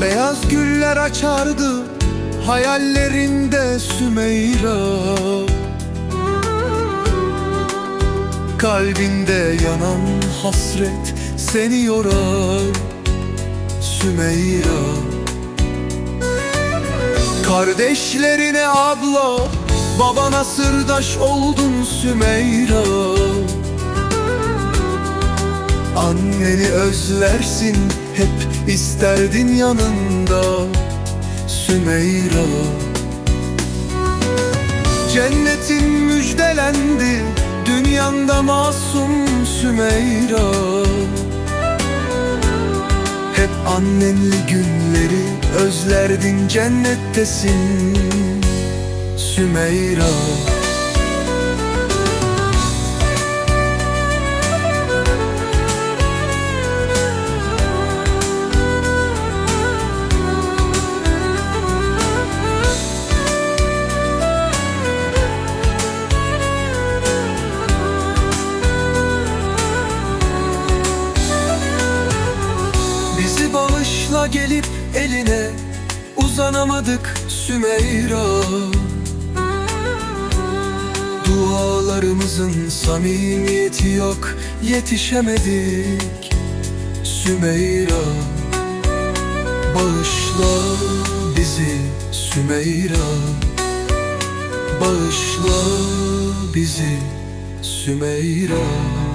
beyaz güller açardı Hayallerinde Sümeyra. Kalbinde yanan hasret seni yorar Sümeyra. Kardeşlerine abla Babana sırdaş oldun Sümeyra Anneni özlersin Hep isterdin yanında Sümeyra. Cennetin müjdelendi Dünyanda masum Sümeyra. Hep annenli günleri özlerdin cennettesin Sümeyra bağışla gelip eline Uzanamadık Sümeyra. Dualarımızın samimiyeti yok Yetişemedik Sümeyra. Bağışla bizi Sümeyra. Bağışla bizi Sümeyra